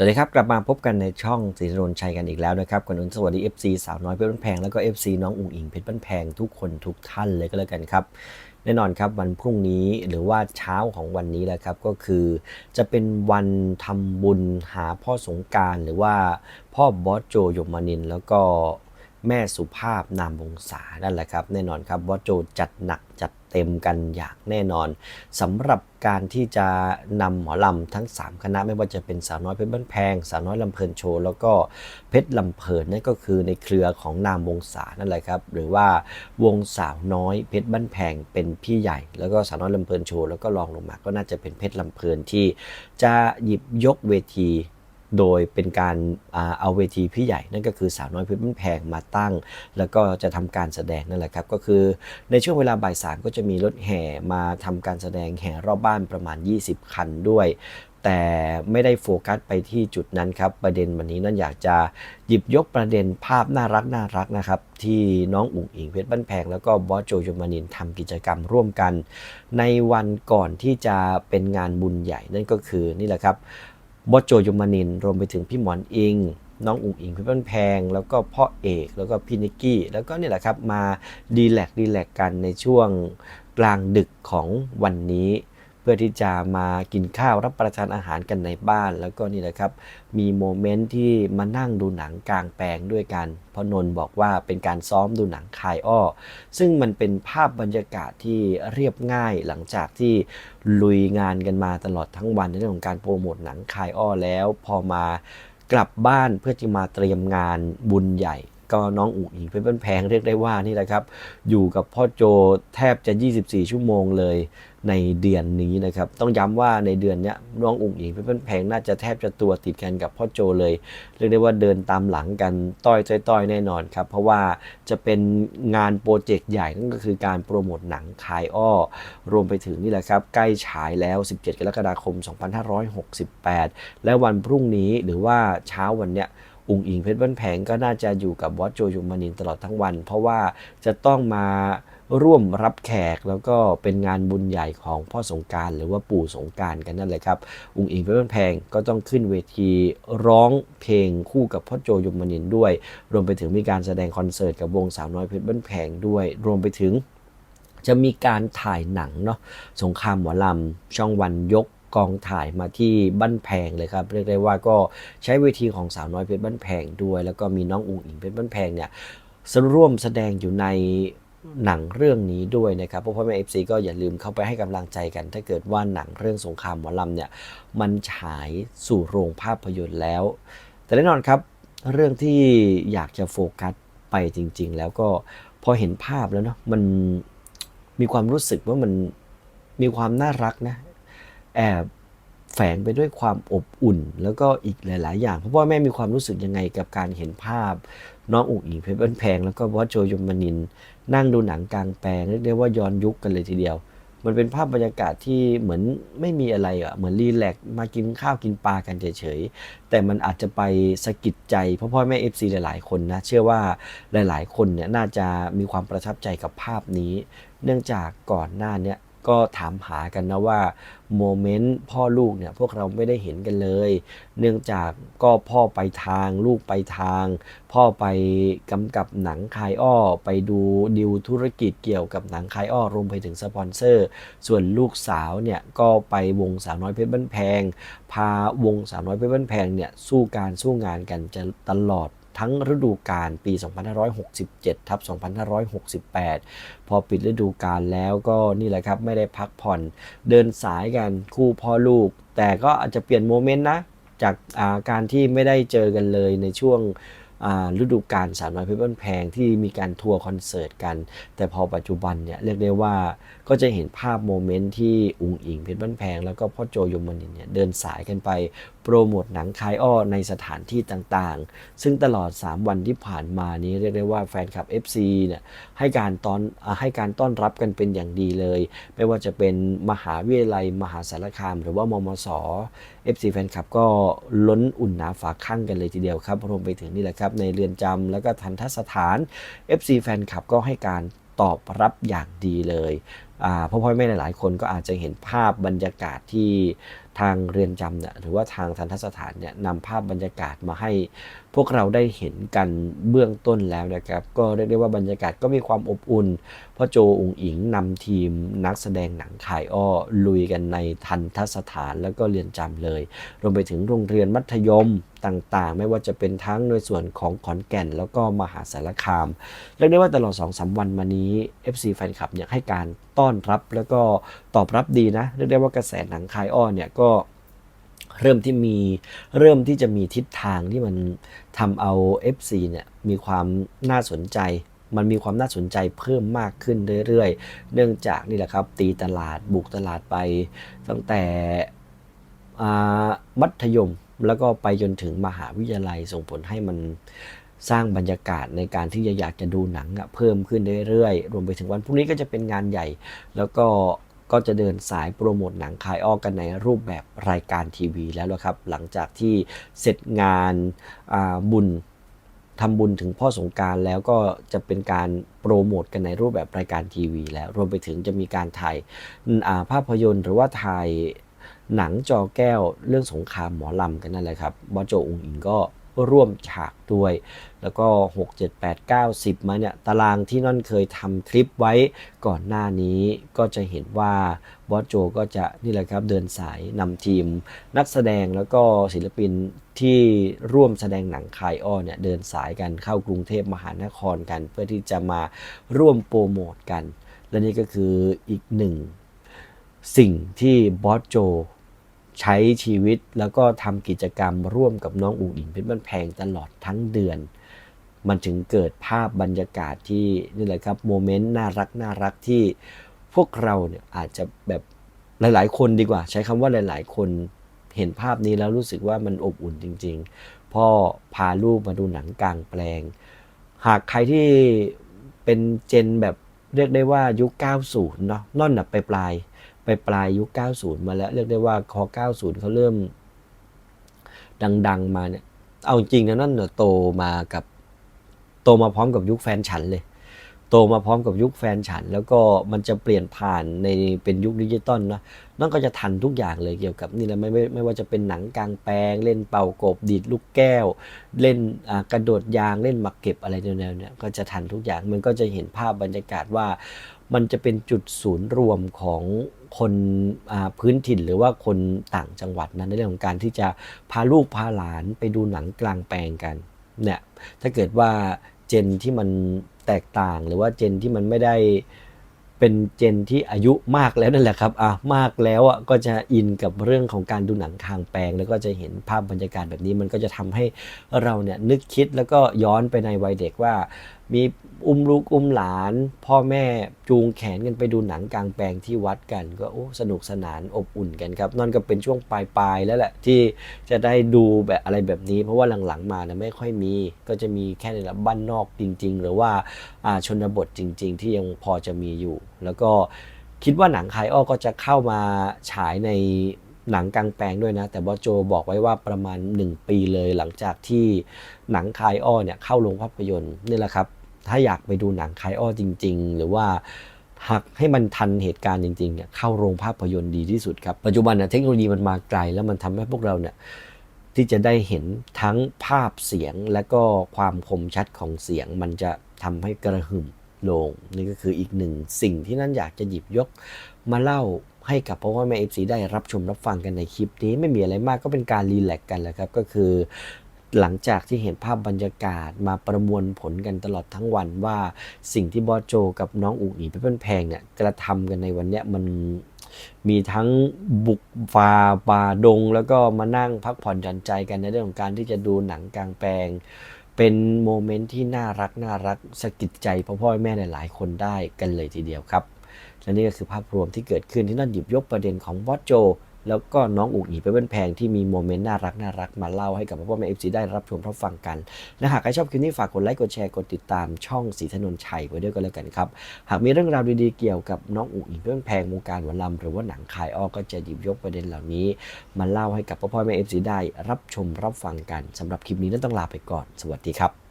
สวัสดีครับ กลับมาพบกันในช่องสีนนชัยกันอีกแล้วนะครับก่อนอื่นสวัสดี FC สาวน้อยเพชรบ้านแพงแล้วก็ FC น้องอุ๋งอิงเพชรบ้านแพงทุกคนทุกท่านเลยก็แล้วกันครับ แน่นอนครับวันพรุ่งนี้หรือว่าเช้าของวันนี้แหละครับก็คือ จะเป็นวันทำบุญหาพ่อสงการหรือว่าพ่อบอสโจยมานินแล้วก็แม่สุภาพนามวงศานั่นแหละครับ แน่นอนครับบอสโจจัดหนักจัด เต็มกันอย่างแน่นอนสำหรับการที่จะนำหมอลำทั้ง 3 คณะไม่ว่าจะเป็นสาวน้อยเพชรบ้านแพง สาวน้อยลำเพลินโชว์แล้วก็เพชรลำเพลินนั่นก็คือในเครือของนามวงศานั่นแหละครับหรือว่าวงสาวน้อยเพชรบ้านแพงเป็นพี่ใหญ่ แล้วก็สาวน้อยลำเพลินโชว์แล้วก็รองลงมาก็น่าจะเป็นเพชรลำเพลินที่จะหยิบยกเวที โดยเป็นการเอาเวทีพี่ใหญ่นั่นก็คือสาวน้อยเพชรบ้านแพงมาตั้ง แล้วก็จะทำการแสดงนั่นแหละครับ ก็คือในช่วงเวลาบ่ายสามก็จะมีรถแห่มาทำการแสดงแห่รอบบ้านประมาณ 20 คันด้วยแต่ไม่ได้โฟกัสไปที่จุดนั้นครับ ประเด็นวันนี้นั่นอยากจะหยิบยกประเด็นภาพน่ารักน่ารักนะครับ ที่น้องอุ๋งอิงเพชรบ้านแพง แล้วก็บอสโจยมานินทำกิจกรรมร่วมกัน ในวันก่อนที่จะเป็นงานบุญใหญ่นั่นก็คือนี่แหละครับ บอโจยมานิน รวมไปถึงพี่หมอนอิง น้องอุ๋งอิงพี่เปิ้ลแพง แล้วก็พ่อเอกแล้วก็พี่นิกกี้ แล้วก็นี่แหละครับมาดีแลกดีแลกกันในช่วงกลางดึกของวันนี้ พื่อที่จะมากินข้าวรับประทานอาหารกันในบ้าน แล้วก็นี่แหละครับ มีโมเมนต์ที่มานั่งดูหนังกลางแปลงด้วยกันเพราะนนท์บอกว่าเป็นการซ้อมดูหนังคายอ้อ ซึ่งมันเป็นภาพบรรยากาศที่เรียบง่ายหลังจากที่ลุยงานกันมาตลอดทั้งวันในเรื่องของการโปรโมทหนังคายอ้อแล้ว พอมากลับบ้านเพื่อจะมาเตรียมงานบุญใหญ่ ก็น้องอุ๋งอิงเพชรบ้านแพงเรียกได้ว่านี่แหละครับ อยู่กับพ่อโจแทบจะ 24 ชั่วโมงเลยในเดือนนี้นะครับ ต้องย้ำว่าในเดือนนี้น้องอุ๋งอิงเพชรบ้านแพงน่าจะแทบจะตัวติดกันกับพ่อโจเลย เรียกได้ว่าเดินตามหลังกันต้อยต้อยๆแน่นอนครับ เพราะว่าจะเป็นงานโปรเจกต์ใหญ่นั่นก็คือการโปรโมทหนังคายอ้อ รวมไปถึงนี่แหละครับ ใกล้ฉายแล้ว 17 กรกฎาคม 2568 และวันพรุ่งนี้หรือว่าเช้าวันเนี้ย อุงอิงเพชรบ้านแพงก็น่าจะอยู่กับบอสโจยุมานินตลอดทั้งวัน เพราะว่าจะต้องมาร่วมรับแขกแล้วก็เป็นงานบุญใหญ่ของพ่อสงการหรือว่าปู่สงการกันนั่นแหละครับอุงอิงเพชรบ้านแพงก็ต้องขึ้นเวทีร้องเพลงคู่กับพ่อโจยมานินด้วย รวมไปถึงมีการแสดงคอนเสิร์ตกับวงสาวน้อยเพชรบ้านแพงด้วย รวมไปถึงจะมีการถ่ายหนังเนาะสงครามหมอลำช่องวันยก กองถ่ายมาที่บ้านแพงเลยครับเรียกได้ว่าก็ใช้เวทีของสาวน้อยเพชรบ้านแพงด้วย แล้วก็มีน้องอุ๋งอิงเพชรบ้านแพงเนี่ยร่วมแสดงอยู่ในหนังเรื่องนี้ด้วยนะครับพวกพ่อแม่เอฟซีก็อย่าลืมเข้าไปให้กำลังใจกัน ถ้าเกิดว่าหนังเรื่องสงครามหมอลำเนี่ยมันฉายสู่โรงภาพยนตร์แล้ว แต่แน่นอนครับเรื่องที่อยากจะโฟกัสไปจริง ๆ แล้วก็พอเห็นภาพแล้วเนาะมันมีความรู้สึกว่ามันมีความน่ารักนะ แอบแฝงไปด้วยความอบอุ่น แล้วก็อีกหลาย ๆ อย่างเพราะว่าแม่มีความรู้สึกยังไงกับการเห็นภาพ น้องอุ๋งอิงเพชรบ้านแพง แล้วก็บอสโจยมนิน นั่งดูหนังกลางแปลงเรียกได้ว่าย้อนยุคกันเลยทีเดียว มันเป็นภาพบรรยากาศที่เหมือนไม่มีอะไรอะเหมือนรีแลกมากินข้าวกินปลากันเฉย ๆ แต่มันอาจจะไปสะกิดใจพ่อพ่อแม่เอฟซีหลาย ๆ คนนะเชื่อว่าหลาย ๆ คนเนี่ยน่าจะมีความประทับใจกับภาพนี้ เนื่องจากก่อนหน้าเนี้ย ก็ถามหากันนะว่าโมเมนต์พ่อลูกเนี่ยพวกเราไม่ได้เห็นกันเลย เนื่องจากก็พ่อไปทางลูกไปทาง พ่อไปกำกับหนังคายอ้อ ไปดูดิวธุรกิจเกี่ยวกับหนังคายอ้อรวมไปถึงสปอนเซอร์ ส่วนลูกสาวเนี่ยก็ไปวงสาวน้อยเพชรบ้านแพง พาวงสาวน้อยเพชรบ้านแพงเนี่ยสู้การสู้งานกันจะตลอด ทั้งฤดูกาลปี 2567 ทับ 2568 พอปิดฤดูกาลแล้วก็นี่แหละครับไม่ได้พักผ่อนเดินสายกันคู่พ่อลูก แต่ก็อาจจะเปลี่ยนโมเมนต์นะ จากาการที่ไม่ได้เจอกันเลยในช่วงฤดูกาลสาวน้อยเพชรบ้านแพงที่มีการทัวร์คอนเสิร์ตกัน แต่พอปัจจุบันเนี่ยเรียกได้ว่าก็จะเห็นภาพโมเมนต์ที่อุงอิงเพชรบ้านแพง แล้วก็พ่อโจยมนินเนี่ยเดินสายกันไป โปรโมทหนังคายอ้อในสถานที่ต่างๆ ซึ่งตลอด 3 วันที่ผ่านมานี้เรียกได้ว่าแฟนคลับ FC เนี่ยให้การตอนให้การต้อนรับกันเป็นอย่างดีเลย ไม่ว่าจะเป็นมหาวิทยาลัย มหาสารคาม หรือว่ามมส FC แฟนคลับก็ล้นอุ่นหนาฝาข้างกันเลยทีเดียวครับรวมไปถึงนี่แหละครับในเรือนจำแล้วก็ทันทสถาน FC แฟนคลับก็ให้การตอบรับอย่างดีเลยอ่าพ่อพ่อแม่หลายๆ คนก็อาจจะเห็นภาพบรรยากาศที่ ทางเรือนจำเนี่ยหรือว่าทางทันทสถานเนี่ยนำภาพบรรยากาศมาให้พวกเราได้เห็นกันเบื้องต้นแล้วนะครับ ก็เรียกได้ว่าบรรยากาศก็มีความอบอุ่นเพราะโจอุงอิงนำทีมนักแสดงหนังขายอ้อลุยกันในทันทสถานแล้วก็เรียนจำเลย รวมไปถึงโรงเรียนมัธยมต่างๆ ไม่ว่าจะเป็นทั้งในส่วนของขอนแก่น แล้วก็มหาสารคาม เรียกได้ว่าตลอด2อสวันมานี้ FC แฟนคลับเนี่ยให้การต้อนรับแล้วก็ตอบรับดีนะเรียกได้ว่ากระแสหนังคายอ้อเนี่ยก็เริ่มที่มีเริ่มที่จะมีทิศทางที่มันทำเอา FC เนี่ยมีความน่าสนใจ มันมีความน่าสนใจเพิ่มมากขึ้นเรื่อยๆ เนื่องจากนี่แหละครับ ตีตลาดบุกตลาดไป ตั้งแต่มัธยมแล้วก็ไปจนถึงมหาวิทยาลัยส่งผลให้มันสร้างบรรยากาศในการที่จะอยากจะดูหนังเพิ่มขึ้นเรื่อยๆ รวมไปถึงวันพรุ่งนี้ก็จะเป็นงานใหญ่ แล้วก็ ก็จะเดินสายโปรโมทหนังคายออกกันในรูปแบบรายการทีวีแล้วละครับ หลังจากที่เสร็จงานาบุญทำบุญถึงพ่อสงการแล้วก็จะเป็นการโปรโมทกันในรูปแบบรายการทีวี แล้วรวมไปถึงจะมีการถ่ายาภาพยนตร์หรือว่าถ่ายหนังจอแก้วเรื่องสงครามหมอลำกันนั่นแหละครับบอโจอุงอิงก็ ร่วมฉากด้วย แล้วก็ 6 7 8 9 10 มาเนี่ย ตารางที่นั่นเคยทำคลิปไว้ก่อนหน้านี้ก็จะเห็นว่าบอสโจก็จะนี่แหละครับเดินสายนำทีม นักแสดงแล้วก็ศิลปินที่ร่วมแสดงหนังคายอ้อเนี่ยเดินสายกันเข้ากรุงเทพมหานครกัน เพื่อที่จะมาร่วมโปรโมทกัน และนี่ก็คืออีกหนึ่งสิ่งที่บอสโจ ใช้ชีวิตแล้วก็ทำกิจกรรมร่วมกับน้องอุ๋อิงเพชรบ้านแพงตลอดทั้งเดือน มันถึงเกิดภาพบรรยากาศที่นี่แหละครับโมเมนต์น่ารักน่ารักที่พวกเราเนี่ยอาจจะแบบหลาย ๆ คนดีกว่า ใช้คำว่าหลาย ๆ คนเห็นภาพนี้แล้วรู้สึกว่ามันอบอุ่นจริง ๆ พ่อพาลูกมาดูหนังกลางแปลง หากใครที่เป็นเจนแบบเรียกได้ว่ายุค 90 เนาะน่อนน่ะปลายๆ ไปปลายยุค 90 มาแล้ว เรียกได้ว่าคอ90 เขาเริ่ม ดัง ๆ มาเนี่ย เอาจริงนะนั่นน่ะโตมากับ โตมาพร้อมกับยุคแฟนฉันเลย โตมาพร้อมกับยุคแฟนฉัน แล้วก็มันจะเปลี่ยนผ่านในเป็นยุคดิจิตอลนะนั่นก็จะทันทุกอย่างเลยเกี่ยวกับนี่แหละไม่ไม่ไม่ว่าจะเป็นหนังกลางแปลง เล่นเป่ากบดีดลูกแก้ว เล่นกระโดดยางเล่นหมากเก็บอะไรแนวๆเนี่ยก็จะทันทุกอย่างมันก็จะเห็นภาพบรรยากาศว่า มันจะเป็นจุดศูนย์รวมของคนพื้นถิ่นหรือว่าคนต่างจังหวัดนั้นในเรื่องของการที่จะพาลูกพาหลานไปดูหนังกลางแปลงกันเนี่ยถ้าเกิดว่าเจนที่มันแตกต่างหรือว่าเจนที่มันไม่ได้เป็นเจนที่อายุมากแล้วนั่นแหละครับอะมากแล้วอะก็จะอินกับเรื่องของการดูหนังกลางแปลง แล้วก็จะเห็นภาพบรรยากาศแบบนี้มันก็จะทำให้เราเนี่ยนึกคิดแล้วก็ย้อนไปในวัยเด็กว่า มีอุ้มลูกอุ้มหลาน พ่อแม่จูงแขนกันไปดูหนังกลางแปลงที่วัดกัน ก็โอ้สนุกสนานอบอุ่นกันครับนั่นก็เป็นช่วงปลายๆแล้วแหละที่จะได้ดูแบบอะไรแบบนี้ เพราะว่าหลังๆมาเนี่ยไม่ค่อยมี ก็จะมีแค่ในละบ้านนอกจริง ๆ หรือว่าชนบทจริง ๆ ที่ยังพอจะมีอยู่ แล้วก็คิดว่าหนังคายอ้อก็จะเข้ามาฉายในหนังกลางแปลงด้วยนะ แต่บอโจบอกไว้ว่าประมาณ 1 ปีเลยหลังจากที่หนังคายอ้อเนี่ยเข้าโรงภาพยนตร์นี่แหละครับ ถ้าอยากไปดูหนังคายอ้อจริง ๆ หรือว่าหากให้มันทันเหตุการณ์จริงๆเนี่ยเข้าโรงภาพยนตร์ดีที่สุดครับ ปัจจุบันนะเทคโนโลยีมันมาไกลแล้วมันทำให้พวกเราเนี่ยที่จะได้เห็นทั้งภาพเสียงและก็ความคมชัดของเสียง มันจะทำให้กระหึ่มโลง นี่ก็คืออีกหนึ่งสิ่งที่นั่นอยากจะหยิบยกมาเล่าให้กับพ่อแม่เอฟซีได้รับชมรับฟังกันในคลิปนี้ไม่มีอะไรมากก็เป็นการรีแลกซ์กันแหละครับ ก็คือ หลังจากที่เห็นภาพบรรยากาศมาประมวลผลกันตลอดทั้งวันว่าสิ่งที่บอสโจกับน้องอุ๋งอิงเป็นแพงเนี่ยกระทำกันในวันเนี้ยมันมีทั้งบุกฟ้าป่าดง แล้วก็มานั่งพักผ่อนหย่อนใจกันในเรื่องของการที่จะดูหนังกลางแปลง เป็นโมเมนต์ที่น่ารักน่ารักสะกิดใจพ่อพ่อแม่หลาย ๆ คนได้กันเลยทีเดียวครับ และนี่ก็คือภาพรวมที่เกิดขึ้นที่นั่นหยิบยกประเด็นของบอสโจ แล้วก็น้องอุ๋งอิงเป็นแพงที่มีโมเมนต์น่ารักน่ารักมาเล่าให้กับพ่อพ่อแม่เอฟซีได้รับชมรับฟังกันและหากใครชอบคลิปนี้ฝากกดไลค์กดแชร์กดติดตามช่องสีถนนชัยไว้ด้วยกันแล้วกันครับ หากมีเรื่องราวดีๆเกี่ยวกับน้องอุ๋งอิงเป็นแพงวงการหมอลำหรือว่าหนังคายอ้อก็จะหยิบยกประเด็นเหล่านี้ มาเล่าให้กับพ่อพ่อแม่เอฟซีได้รับชมรับฟังกันสำหรับคลิปนี้นั้นต้องลาไปก่อน สวัสดีครับ